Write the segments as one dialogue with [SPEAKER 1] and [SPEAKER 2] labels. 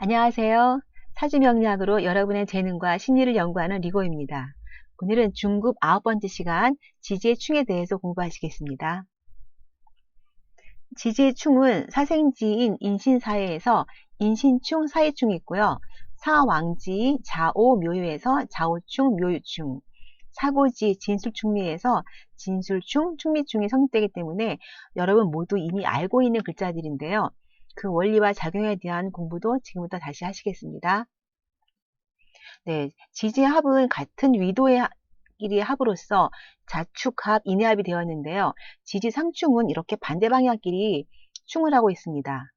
[SPEAKER 1] 안녕하세요. 사주명리학으로 여러분의 재능과 심리를 연구하는 리고입니다. 오늘은 중급 아홉 번째 시간 지지의 충에 대해서 공부하시겠습니다. 지지의 충은 사생지인 인신사회에서 인신충, 사회충이 있고요. 사왕지, 자오, 묘유에서 자오충, 묘유충, 사고지, 진술충미에서 진술충, 충미충이 성립되기 때문에 여러분 모두 이미 알고 있는 글자들인데요. 그 원리와 작용에 대한 공부도 지금부터 다시 하시겠습니다. 네, 지지합은 같은 위도의 끼리의 합으로서 자축합, 인해합이 되었는데요. 지지 상충은 이렇게 반대 방향끼리 충을 하고 있습니다.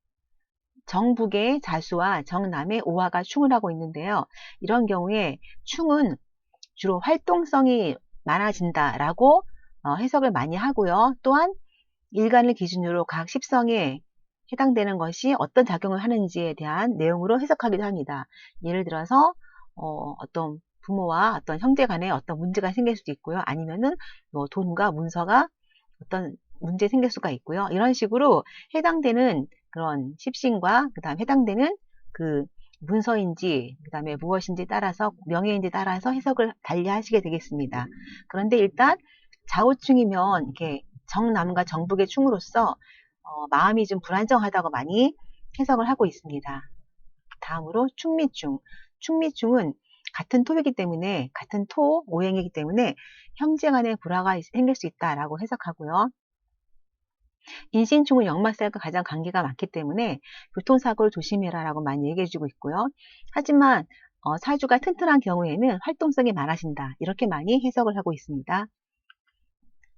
[SPEAKER 1] 정북의 자수와 정남의 오화가 충을 하고 있는데요. 이런 경우에 충은 주로 활동성이 많아진다라고 어, 해석을 많이 하고요. 또한 일간을 기준으로 각 십성에 해당되는 것이 어떤 작용을 하는지에 대한 내용으로 해석하기도 합니다. 예를 들어서 어, 떤 부모와 어떤 형제 간에 어떤 문제가 생길 수도 있고요. 아니면은 뭐 돈과 문서가 어떤 문제 생길 수가 있고요. 이런 식으로 해당되는 그런 십신과 그 다음 해당되는 그 문서인지 그 다음에 무엇인지 따라서 명예인지 따라서 해석을 달리 하시게 되겠습니다. 그런데 일단 좌우충이면 이렇게 정남과 정북의 충으로서 어, 마음이 좀 불안정하다고 많이 해석을 하고 있습니다. 다음으로 충미충. 충미충은 같은 토이기 때문에 같은 토 오행이기 때문에 형제 간의 불화가 생길 수 있다라고 해석하고요. 인신충은 역마살과 가장 관계가 많기 때문에 교통사고를 조심해라라고 많이 얘기해주고 있고요. 하지만 어, 사주가 튼튼한 경우에는 활동성이 많아진다 이렇게 많이 해석을 하고 있습니다.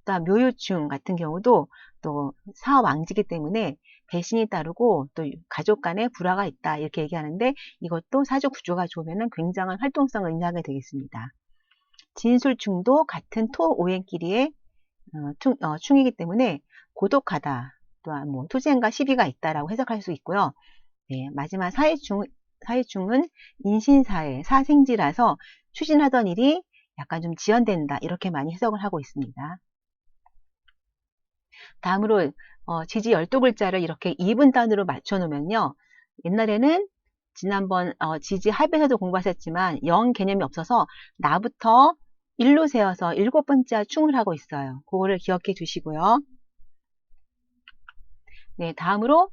[SPEAKER 1] 그다음 묘유충 같은 경우도 또 사왕지기 때문에 배신이 따르고 또 가족 간에 불화가 있다 이렇게 얘기하는데 이것도 사주 구조가 좋으면 굉장한 활동성을 의미하게 되겠습니다. 진술충도 같은 토 오행끼리의 어, 충, 어, 충이기 때문에 고독하다 또한 뭐 투쟁과 시비가 있다라고 해석할 수 있고요. 네, 마지막 사회충 사회충은 인신사회 사생지라서 추진하던 일이 약간 좀 지연된다 이렇게 많이 해석을 하고 있습니다. 다음으로 어, 지지 12글자를 이렇게 2분 단위로 맞춰 놓으면요. 옛날에는 지난번 어, 지지 합에서도 공부하셨지만 영 개념이 없어서 나부터 1로 세워서 일곱 번째 충을 하고 있어요. 그거를 기억해 주시고요. 네, 다음으로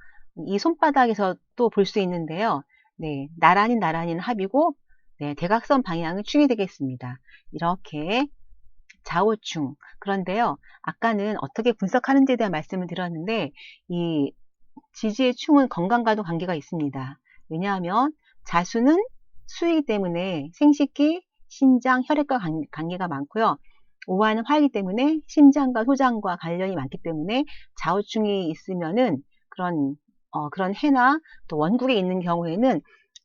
[SPEAKER 1] 이 손바닥에서 또 볼 수 있는데요. 네, 나란히 나란히는 합이고 네, 대각선 방향은 충이 되겠습니다. 이렇게 좌우충. 그런데요, 아까는 어떻게 분석하는지에 대한 말씀을 드렸는데, 이 지지의 충은 건강과도 관계가 있습니다. 왜냐하면 자수는 수이기 때문에 생식기, 신장, 혈액과 관계가 많고요. 오화는 화이기 때문에 심장과 소장과 관련이 많기 때문에 좌우충이 있으면은 그런 어, 그런 해나 또 원국에 있는 경우에는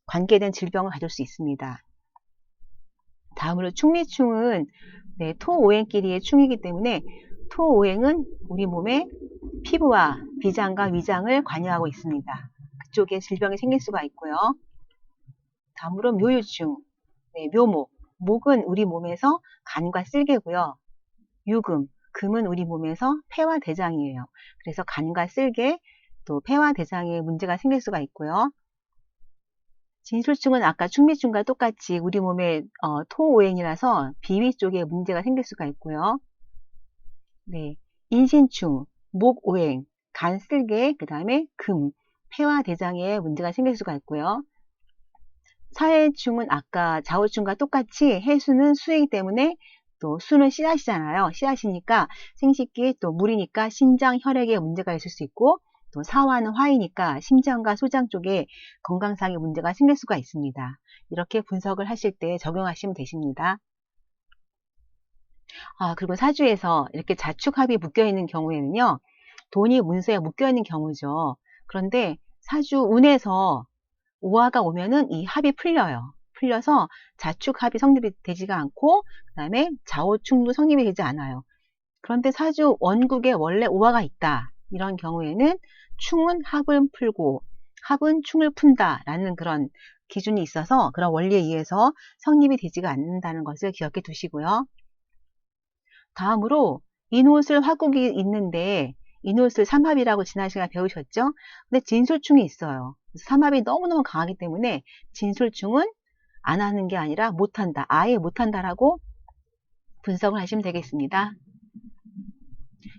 [SPEAKER 1] 관계된 질병을 가질 수 있습니다. 다음으로 충미충은 네, 토오행끼리의 충이기 때문에 토오행은 우리 몸의 피부와 비장과 위장을 관여하고 있습니다. 그쪽에 질병이 생길 수가 있고요. 다음으로 묘유충, 네, 묘목. 목은 우리 몸에서 간과 쓸개고요. 유금, 금은 우리 몸에서 폐와 대장이에요. 그래서 간과 쓸개, 또 폐와 대장에 문제가 생길 수가 있고요. 진술충은 아까 충미충과 똑같이 우리 몸에 어, 토오행이라서 비위 쪽에 문제가 생길 수가 있고요. 네, 인신충, 목오행, 간쓸개, 그 다음에 금, 폐와 대장에 문제가 생길 수가 있고요. 사회충은 아까 좌우충과 똑같이 해수는 수이기 때문에 또 수는 씨앗이잖아요. 씨앗이니까 생식기 또 물이니까 신장 혈액에 문제가 있을 수 있고 또 사화는 화이니까 심장과 소장 쪽에 건강상의 문제가 생길 수가 있습니다. 이렇게 분석을 하실 때 적용하시면 되십니다. 아, 그리고 사주에서 이렇게 자축합이 묶여 있는 경우에는요, 돈이 문서에 묶여 있는 경우죠. 그런데 사주 운에서 오화가 오면은 이 합이 풀려요. 풀려서 자축합이 성립이 되지가 않고, 그 다음에 좌우충도 성립이 되지 않아요. 그런데 사주 원국에 원래 오화가 있다. 이런 경우에는 충은 합을 풀고 합은 충을 푼다 라는 그런 기준이 있어서 그런 원리에 의해서 성립이 되지가 않는다는 것을 기억해 두시고요. 다음으로 인옷을 화국이 있는데 인옷을 삼합이라고 지난 시간에 배우셨죠? 근데 진술충이 있어요. 삼합이 너무너무 강하기 때문에 진술충은 안 하는 게 아니라 못한다. 아예 못한다라고 분석을 하시면 되겠습니다.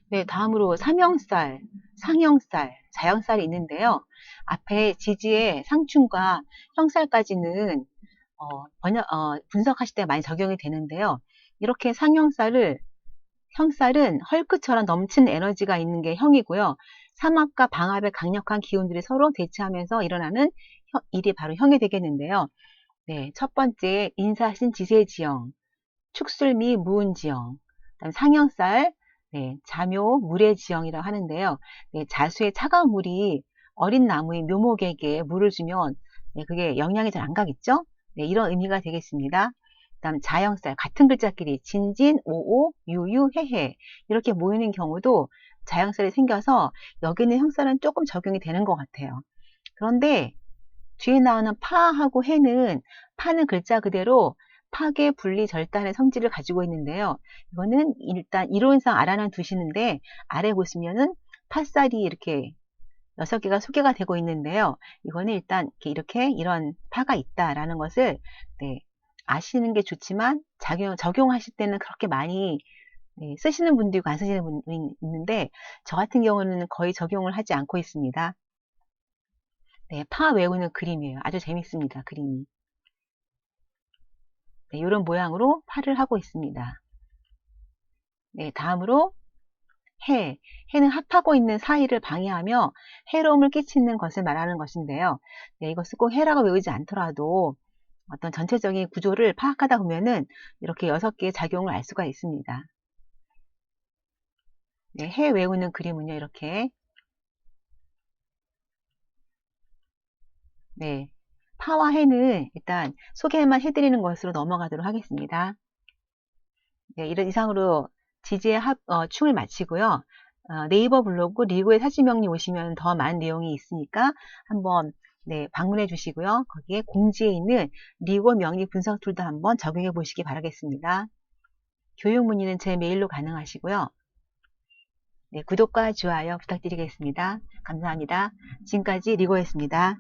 [SPEAKER 1] 네, 다음으로 삼형살, 상형살, 자형살이 있는데요. 앞에 지지의 상충과 형살까지는 어, 번역, 어, 분석하실 때 많이 적용이 되는데요. 이렇게 상형살을 형살은 헐크처럼 넘치는 에너지가 있는 게 형이고요. 삼합과 방합의 강력한 기운들이 서로 대치하면서 일어나는 형, 일이 바로 형이 되겠는데요. 네, 첫 번째 인사신 지세지형, 축술미 무운지형, 그다음 상형살, 네, 자묘 물의 지형이라고 하는데요. 네, 자수의 차가운 물이 어린 나무인 묘목에게 물을 주면 네, 그게 영향이 잘 안 가겠죠? 네, 이런 의미가 되겠습니다. 그다음 자형살 같은 글자끼리 진진, 오오, 유유, 해해 이렇게 모이는 경우도 자형살이 생겨서 여기는 형살은 조금 적용이 되는 것 같아요. 그런데 뒤에 나오는 파하고 해는 파는 글자 그대로 파괴, 분리, 절단의 성질을 가지고 있는데요. 이거는 일단 이론상 알아는 두시는데 아래 보시면은 파살이 이렇게 여섯 개가 소개가 되고 있는데요. 이거는 일단 이렇게, 이렇게 이런 파가 있다라는 것을 네, 아시는 게 좋지만 작용, 적용하실 때는 그렇게 많이 네, 쓰시는 분도 있고 안 쓰시는 분이 있는데 저 같은 경우는 거의 적용을 하지 않고 있습니다. 네, 파 외우는 그림이에요. 아주 재밌습니다. 그림이. 네, 이런 모양으로 파를 하고 있습니다. 네, 다음으로 해. 해는 합하고 있는 사이를 방해하며 해로움을 끼치는 것을 말하는 것인데요. 네, 이것을 꼭 해라고 외우지 않더라도 어떤 전체적인 구조를 파악하다 보면은 이렇게 여섯 개의 작용을 알 수가 있습니다. 네, 해 외우는 그림은요, 이렇게. 네. 파와 해는 일단 소개만 해드리는 것으로 넘어가도록 하겠습니다. 네, 이런 이상으로 지지의 합, 어, 충을 마치고요. 어, 네이버 블로그 리고의 사지명리 오시면 더 많은 내용이 있으니까 한번 네, 방문해 주시고요. 거기에 공지에 있는 리고 명리 분석 툴도 한번 적용해 보시기 바라겠습니다. 교육 문의는 제 메일로 가능하시고요. 네, 구독과 좋아요 부탁드리겠습니다. 감사합니다. 지금까지 리고였습니다.